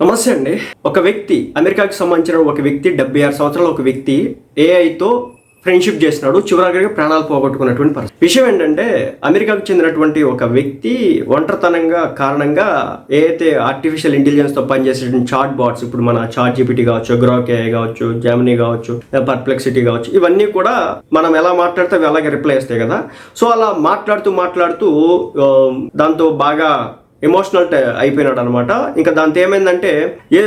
నమస్తే అండి. ఒక వ్యక్తి అమెరికాకి సంబంధించిన ఒక వ్యక్తి డెబ్బై ఆరు సంవత్సరాల ఒక వ్యక్తి ఏఐతో ఫ్రెండ్షిప్ చేసినాడు చివరికి ప్రాణాలు పోగొట్టుకున్నటువంటి పరిస్థితి. విషయం ఏంటంటే అమెరికాకు చెందినటువంటి ఒక వ్యక్తి ఒంటరితనంగా కారణంగా ఏదైతే ఆర్టిఫిషియల్ ఇంటెలిజెన్స్తో పనిచేసేటువంటి చాట్ బాట్స్ ఇప్పుడు మన చాట్ జీపీటీ కావచ్చు గ్రోక్ కావచ్చు జామినీ కావచ్చు పర్ప్లెక్సిటీ కావచ్చు ఇవన్నీ కూడా మనం ఎలా మాట్లాడితే అవి అలాగే రిప్లై ఇస్తాయి కదా. సో అలా మాట్లాడుతూ మాట్లాడుతూ దాంతో బాగా ఎమోషనల్ అయిపోయినాడు అనమాట ఇంకా దాంతో ఏమైందంటే ఏ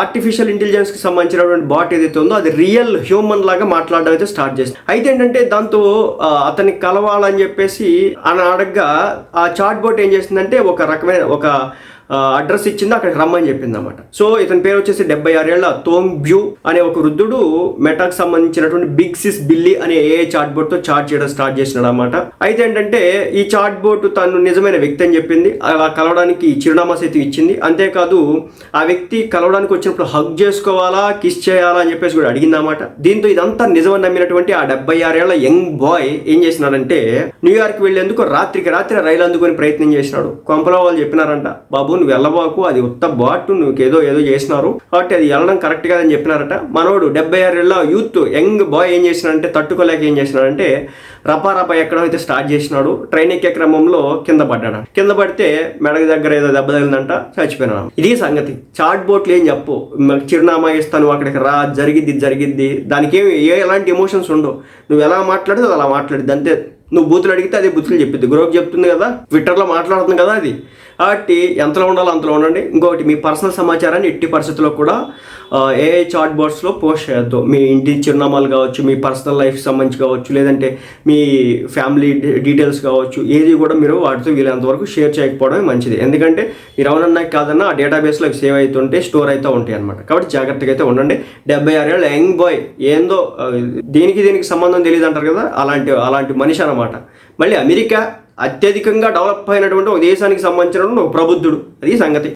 ఆర్టిఫిషియల్ ఇంటెలిజెన్స్కి సంబంధించినటువంటి బాట్ ఏదైతే ఉందో అది రియల్ హ్యూమన్ లాగా మాట్లాడడం అయితే స్టార్ట్ చేసింది. అయితే ఏంటంటే దాంతో అతన్ని కలవాలని చెప్పేసి అని అడగగా ఆ చాట్ బోట్ ఏం చేసిందంటే ఒక రకమైన ఒక అడ్రస్ ఇచ్చింది అక్కడికి రమ్మని చెప్పింది అనమాట సో ఇతని పేరు వచ్చేసి డెబ్బై ఆరేళ్ళ తోంగ్ బ్యూ అనే ఒక వృద్ధుడు మెటాకు సంబంధించినటువంటి బిగ్ సిస్ బిల్లీ అనే ఏ చాట్ బోర్డ్తో చాట్ చేయడం స్టార్ట్ చేసినాడు అనమాట అయితే ఏంటంటే ఈ చాట్ బోట్ తను నిజమైన వ్యక్తి అని చెప్పింది. ఆ కలవడానికి చిరునామా సైతం ఇచ్చింది. అంతేకాదు ఆ వ్యక్తి కలవడానికి వచ్చినప్పుడు హగ్ చేసుకోవాలా కిస్ చేయాలా అని చెప్పేసి కూడా అడిగిందన్నమాట దీంతో ఇదంతా నిజమని నమ్మినటువంటి ఆ డెబ్బై ఆరేళ్ళ యంగ్ బాయ్ ఏం చేసినాడంటే న్యూయార్క్ వెళ్ళేందుకు రాత్రికి రాత్రి రైలు అందుకొని ప్రయత్నం చేసినాడు. కొంపలో వాళ్ళు చెప్పినారంట బాబు నువ్వు వెళ్ళబాకు అది ఉత్త బాటు నువ్వు ఏదో ఏదో చేసినారు. కాబట్టి అది వెళ్ళడం కరెక్ట్ కాదని చెప్పినారట. మనోడు డెబ్బై ఆరేళ్ళ యూత్ యంగ్ బాయ్ ఏం చేసినాడంటే తట్టుకోలేక ఏం చేసినాడంటే రపారపా రపా ఎక్కడం అయితే స్టార్ట్ చేసినాడు. ట్రైన్ ఎక్కే క్రమంలో కింద పడ్డాడు. కింద పడితే మెడక దగ్గర ఏదో దెబ్బ తగిలిందంట చచ్చిపోయినా. ఇది సంగతి. చాట్ బోట్లు ఏం చెప్పు. చిరునామా ఇస్తాను అక్కడికి రా జరిగిద్ది జరిగిద్ది. దానికి ఏమి ఏ ఎలాంటి ఎమోషన్స్ ఉండవు. నువ్వు ఎలా మాట్లాడితే అలా మాట్లాడిద్ది అంతే. నువ్వు బూతులు అడిగితే అదే బూతులు చెప్పిద్ది. గ్రోక్ చెప్తుంది కదా ట్విట్టర్లో మాట్లాడుతుంది కదా అది. కాబట్టి ఎంతలో ఉండాలో అంతలో ఉండండి. ఇంకొకటి మీ పర్సనల్ సమాచారాన్ని ఎట్టి పరిస్థితుల్లో కూడా ఏఐ చాట్ బోర్డ్స్లో పోస్ట్ చేయొద్దు. మీ ఇంటి చిరునామాలు కావచ్చు మీ పర్సనల్ లైఫ్ సంబంధించి కావచ్చు లేదంటే మీ ఫ్యామిలీ డీటెయిల్స్ కావచ్చు ఏది కూడా మీరు వాటితో వీలైనంత వరకు షేర్ చేయకపోవడమే మంచిది. ఎందుకంటే మీరు ఎవరన్నా కాదన్నా ఆ డేటాబేస్లో సేవ్ అవుతుంటే స్టోర్ అయితే ఉంటాయి అనమాట కాబట్టి జాగ్రత్తగా అయితే ఉండండి. డెబ్బై ఆరేళ్ళ యంగ్ బాయ్ ఏందో దీనికి దీనికి సంబంధం తెలియదు అంటారు కదా అలాంటి అలాంటి మనిషి అనమాట మళ్ళీ అమెరికా అత్యధికంగా డెవలప్ అయినటువంటి ఒక దేశానికి సంబంధించినటువంటి ఒక ప్రబుద్ధుడు. అది సంగతి.